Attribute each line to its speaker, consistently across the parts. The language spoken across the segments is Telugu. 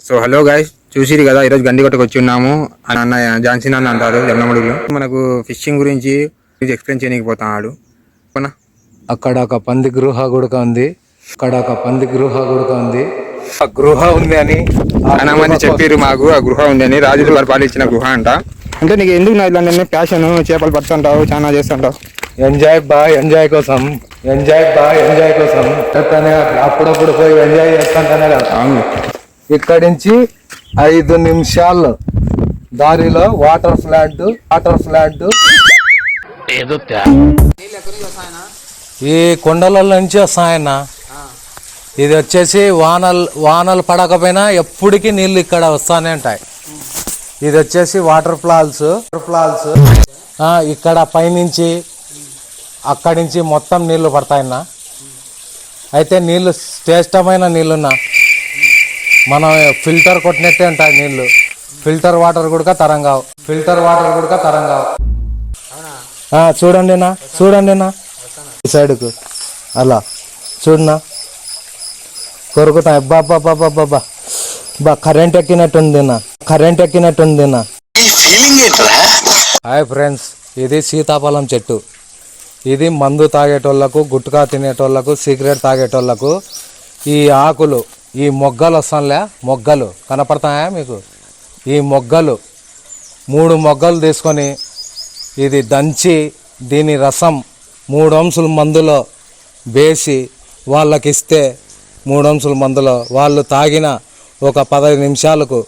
Speaker 1: సో హలో గాయస్ చూసిరు కదా ఈరోజు గండికొట్టకు వచ్చి ఉన్నాము. అని అన్న ఝాన్సీ అన్న అంటారు జమ్మడుగులు మనకు ఫిషింగ్ గురించి ఎక్స్ప్లెయిన్ చేయడానికి పోతున్నాడు అవునా?
Speaker 2: అక్కడ ఒక పంది గృహ గుడక ఉంది. అక్కడ ఒక పంది గృహ గుడక ఉంది. ఆ గృహ ఉంది అని
Speaker 1: చాలా మంది చెప్పారు మాకు ఆ గృహ ఉంది అని. రాజులు వారు పాలించిన గృహ అంట. అంటే నీకు ఎందుకు నా ఇట్లా ప్యాషన్ చేపలు పడుతుంటావు చాలా చేస్తుంటావు?
Speaker 2: ఎంజాయ్ బా ఎంజాయ్ కోసం. ఎంజాయ్ బా ఎంజాయ్ కోసం. అప్పుడప్పుడు పోయి ఎంజాయ్ చేస్తాంటానే కదా.
Speaker 1: అవును.
Speaker 2: ఇక్కడి నుంచి ఐదు నిమిషాలు దారిలో వాటర్ ఫ్లాట్ వాటర్ ఫ్లాట్ ఈ కొండల నుంచి వస్తాయన్న. ఇది వచ్చేసి వానలు వానలు పడకపోయినా ఎప్పటికీ నీళ్ళు ఇక్కడ వస్తానే ఉంటాయి. ఇది వచ్చేసి వాటర్ ఫాల్స్ వాటర్ ఫాల్స్ ఇక్కడ పైనుంచి అక్కడి నుంచి మొత్తం నీళ్ళు పడతాయన్న. అయితే నీళ్ళు శ్రేష్టమైన నీళ్ళున్నా. మనం ఫిల్టర్ కొట్టినట్టే ఉంటాయి నీళ్ళు. ఫిల్టర్ వాటర్ కూడా తరంగావు. ఫిల్టర్ వాటర్ కూడా తరంగావు. చూడండి నా చూడండి నా ఈ సైడ్కు. అలా. చూడనా? కొరుకుతాయి అబ్బా అబ్బా అబ్బా బా కరెంట్ ఎక్కినట్టుంది నా కరెంట్ ఎక్కినట్టుంది నా హాయ్ ఫ్రెండ్స్ ఇది సీతాఫలం చెట్టు. ఇది మందు తాగేటోళ్ళకు గుట్కా తినేటోళ్ళకు సిగరెట్ తాగేటోళ్ళకు ఈ ఆకులు ఈ మొగ్గలు వస్తానులే మొగ్గలు. కనపడతాయా మీకు? ఈ మొగ్గలు. మూడు మొగ్గలు తీసుకొని ఇది దంచి దీని రసం మూడు అంశుల మందులో వేసి వాళ్ళకి ఇస్తే మూడు అంశుల మందులో వాళ్ళు తాగిన ఒక పదహైదు నిమిషాలకు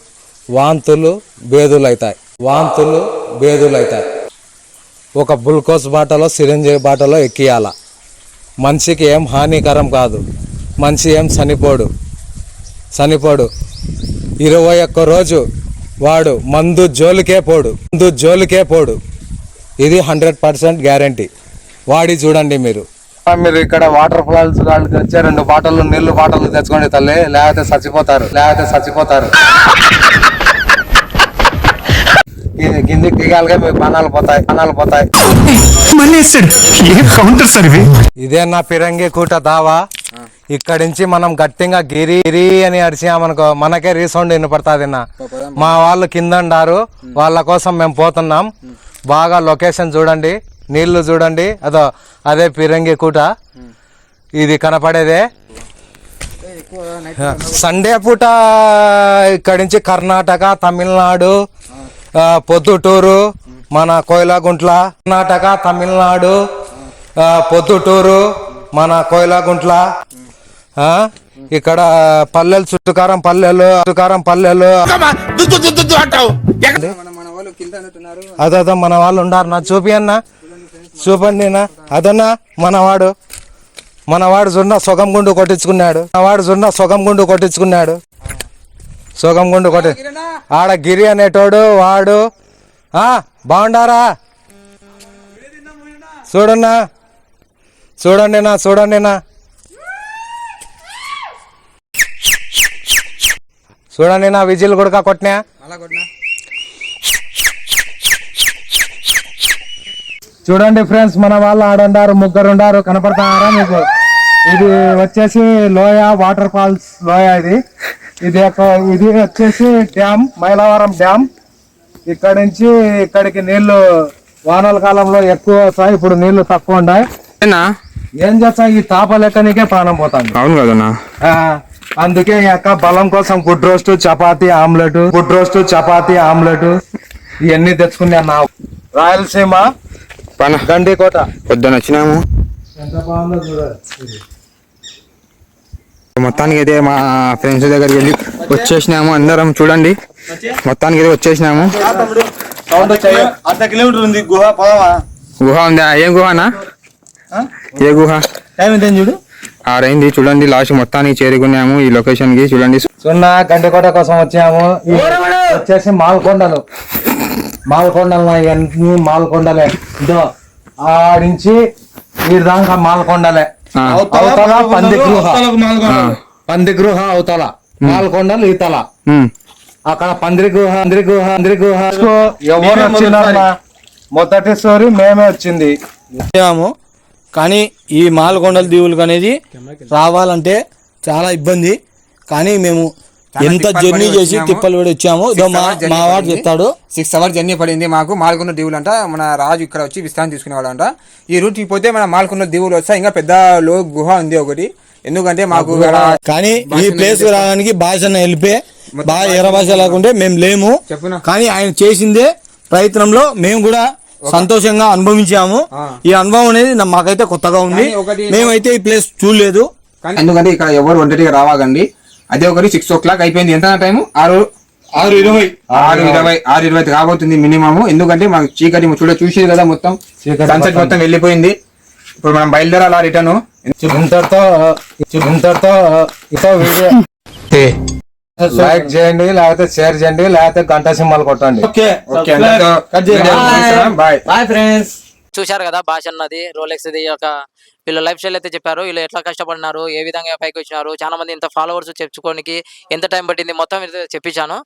Speaker 2: వాంతులు బేదులు అవుతాయి వాంతులు బేదులు అవుతాయి ఒక గ్లూకోజ్ బాటలో సిరంజీ బాటలో ఎక్కియాల. మనిషికి ఏం హానికరం కాదు. మనిషి ఏం చనిపోడు. చనిపోడు ఇరవై ఒక్క రోజు వాడు మందు జోలికే పోడు. మందు జోలికే పోడు. ఇది హండ్రెడ్ పర్సెంట్ గ్యారంటీ. వాడి చూడండి మీరు. మీరు ఇక్కడ వాటర్ ఫాల్స్ వాళ్ళకి వచ్చే రెండు బాటలు నీళ్ళు బాటలు తెచ్చుకోండి తల్లి. లేకపోతే చచ్చిపోతారు. లేకపోతే చచ్చిపోతారు. ఇది కిందికి దిగాలిగా మీ పనాలు పోతాయి. పనాలు పోతాయి. ఇదే నా పిరంగి కూట దావా? ఇక్కడి నుంచి మనం గట్టిగా గిరి గిరి అని అరిచామనుకో మనకే రీసౌండ్ వినపడుతుంది నా. మా వాళ్ళు కింద ఉండారు వాళ్ళ కోసం మేము పోతున్నాం. బాగా లొకేషన్ చూడండి నీళ్ళు చూడండి అదో అదే పిరంగి కూట. ఇది కనపడేదే. సండే పూట ఇక్కడి నుంచి కర్ణాటక తమిళనాడు పొద్దుటూరు మన కోయిలాగుంట్ల కర్ణాటక తమిళనాడు పొద్దుటూరు మన కోయిలాగుంట్ల ఇక్కడ పల్లెలు చుట్టుకారం పల్లెలు చుట్టుకారం పల్లెలు. అదో మన వాళ్ళు ఉండారు. నా చూపి అన్న. చూపండి అదన్నా మనవాడు. మనవాడు జున్న సొగం గుండు కొట్టించుకున్నాడు. మనవాడు జున్న సొగం గుండు కొట్టించుకున్నాడు. సొగం గుండు కొట్టి ఆడ గిరి అనేటోడు వాడు. ఆ బాగుండారా? చూడన్నా? చూడండి నా చూడండి నా. చూడండి నా విజిల్ కూడా కొట్టినా? చూడండి ఫ్రెండ్స్ మన వాళ్ళు ఆడుండారు ముగ్గురు ఉండారు కనపడతారా మీకు? ఇది వచ్చేసి లోయ వాటర్ ఫాల్స్ లోయ ఇది. ఇది ఒక ఇది వచ్చేసి డ్యామ్ మైలవరం డ్యామ్. ఇక్కడ నుంచి ఇక్కడికి నీళ్ళు వానల కాలంలో ఎక్కువ వస్తాయి ఇప్పుడు నీళ్ళు తక్కువ ఉన్నాయి. ఏం చేస్తా ఈ తాప లెక్కనికే ప్రాణం పోతుంది.
Speaker 1: అవును కదన్నా.
Speaker 2: ఆ, అందుకే ఈ యొక్క బలం కోసం గుడ్ రోస్ట్ చపాతి ఆమ్లెట్ గుడ్ రోస్ట్ చపాతి ఆమ్లెట్ ఇవన్నీ తెచ్చుకున్నా నా రాయలసీమ
Speaker 1: పన?
Speaker 2: గండికోట
Speaker 1: పొద్దున వచ్చినాము.
Speaker 2: ఎంత బాగుందో చూడాలి
Speaker 1: మొత్తానికి అయితే మా ఫ్రెండ్స్ దగ్గరికి వెళ్ళి వచ్చేసినాము. అందరం చూడండి. మొత్తానికి అయితే వచ్చేసినాము.
Speaker 3: అర్ధ కిలోమీటర్ ఉంది. గుహ
Speaker 1: గుహ ఉందా? ఏం గుహనా ఏ గుహ?
Speaker 3: టైం ఎంత చూడు?
Speaker 1: ఆరైంది. చూడండి లాస్ట్ మొత్తానికి చేరుకున్నాము ఈ లొకేషన్కి చూడండి.
Speaker 2: సున్నా గండికోట కోసం వచ్చాము. వచ్చేసి మాల్కొండలు. మాల్కొండలు నా ఇవన్నీ మాల్కొండలే. ఇదో ఆడించి ఈ దాకా మాల్కొండలే అవతల పంది గృహ. పంది గృహ అవతల. మాల్కొండలు ఈతల అక్కడ పందిరి గుహ పందిరి గుహ పందిరి గుహ. ఎవరు వచ్చినారన్నా మొదటి స్టోరీ మేమే వచ్చింది.
Speaker 4: వచ్చాము. కానీ ఈ మాలకొండల దీవులకు అనేది రావాలంటే చాలా ఇబ్బంది. కానీ మేము ఎంత జర్నీ చేసి. తిప్పలు పడి వచ్చాము మా వాడు. చెప్తాడు.
Speaker 1: సిక్స్ అవర్స్ జర్నీ పడింది. మాకు మాల్కొండ దీవులు అంట మన రాజు ఇక్కడ వచ్చి విశ్రాంతి తీసుకునేవాడు అంట ఈ రూట్కి పోతే మన మాల్కొండ దీవులు వస్తే ఇంకా పెద్ద లో గుహ ఉంది ఒకటి. ఎందుకంటే మాకు
Speaker 4: కానీ ఈ ప్లేస్ రావడానికి భాషను వెళ్ళిపే
Speaker 1: మొత్తం
Speaker 4: బాగా
Speaker 1: భాష
Speaker 4: ఎర భాష లేకుంటే మేము లేము. కానీ ఆయన చేసిందే ప్రయత్నంలో మేము కూడా సంతోషంగా అనుభవించాము. ఈ అనుభవం అనేది మాకైతే కొత్తగా ఉంది. మేమైతే ఈ ప్లేస్ చూడలేదు.
Speaker 1: కానీ ఎందుకంటే ఇక్కడ ఎవరు ఒంటరిగా రావాగండి అదే ఒకటి సిక్స్ ఓ క్లాక్ అయిపోయింది. ఎంత టైం ఆరు?
Speaker 3: ఆరు ఇరవై.
Speaker 1: ఆరు ఇరవై. ఆరు ఇరవై కాబోతుంది మినిమం ఎందుకంటే మాకు చీకటి చూడ చూసేది కదా మొత్తం. సన్సెట్ మొత్తం. వెళ్ళిపోయింది. ఇప్పుడు మనం బయలుదేరాలా రిటర్న్?
Speaker 2: ఇంతటితో ఇంతటితో ఇతో వీడియో. లైక్ చేయండి లేకపోతే షేర్ చేయండి లేకపోతే గంట సింబల్ కొట్టండి.
Speaker 3: Okay
Speaker 1: okay bye
Speaker 3: bye friends
Speaker 5: చూశారు కదా భాష అన్నది రోలెక్స్ ఇది ఒక వీళ్ళు లైఫ్ స్టైల్ అయితే చెప్పారు. వీళ్ళు ఎట్లా కష్టపడినారు ఏ విధంగా పైకి వచ్చినారు చాలా మంది ఇంత ఫాలోవర్స్ చెప్పుకోనికి ఎంత టైం పట్టింది మొత్తం చెప్పించాను